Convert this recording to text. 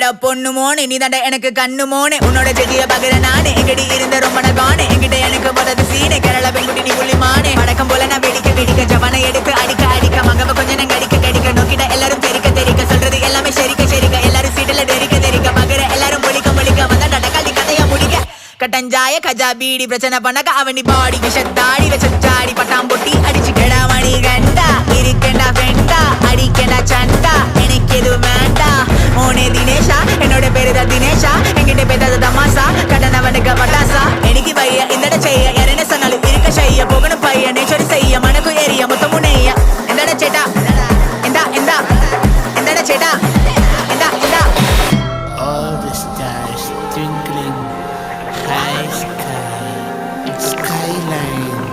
ஏடா பொண்ணு மோனே? நீ தாண்டா எனக்கு கண்ணு மோனே. உன்னோட செடிய பகிர நானே. எங்கடி இருந்த ரொம்ப நகானே எங்கிட்ட எனக்கு போறது சீனே. கேரள பெண்குட்டி நீ புள்ளி மானே. வடக்கம் போல நான் வெடிக்க வெடிக்க ஜவனை எடுத்து அடிக்க அடிக்க. மகவ கொஞ்ச நேரம் கடிக்க கடிக்க. நோக்கிட்ட எல்லாரும் தெரிக்க தெரிக்க. சொல்றது எல்லாமே செரிக்க செரிக்க. எல்லாரும் சீட்டுல தெரிக்க தெரிக்க. பகிர எல்லாரும் பொழிக்க மொழிக்க வந்தா நடக்காதி கதையா முடிக்க. கட்டஞ்சாய கஜா பீடி பிரச்சனை பண்ணக்க அவனி பாடி விஷத்தாடி ദിനേശ എങ്കിന്റെ പെതത് തമാസ കടനവനക്ക് വട്ടാസ എനിക്ക് വയ്യ ഇന്നട ചെയ്യ എരനെ സംഗളി ഇരിക്ക ചെയ്യ പോകണം പയ്യ നേച്ചൊരു ചെയ്യ മണക്കു ഏരിയ മൊത്തം ഉണയ്യ എന്താണ് ചേട്ടാ? എന്താ എന്താ? എന്താണ് ചേട്ടാ? എന്താ എന്താ? All the stars twinkling high sky, skyline.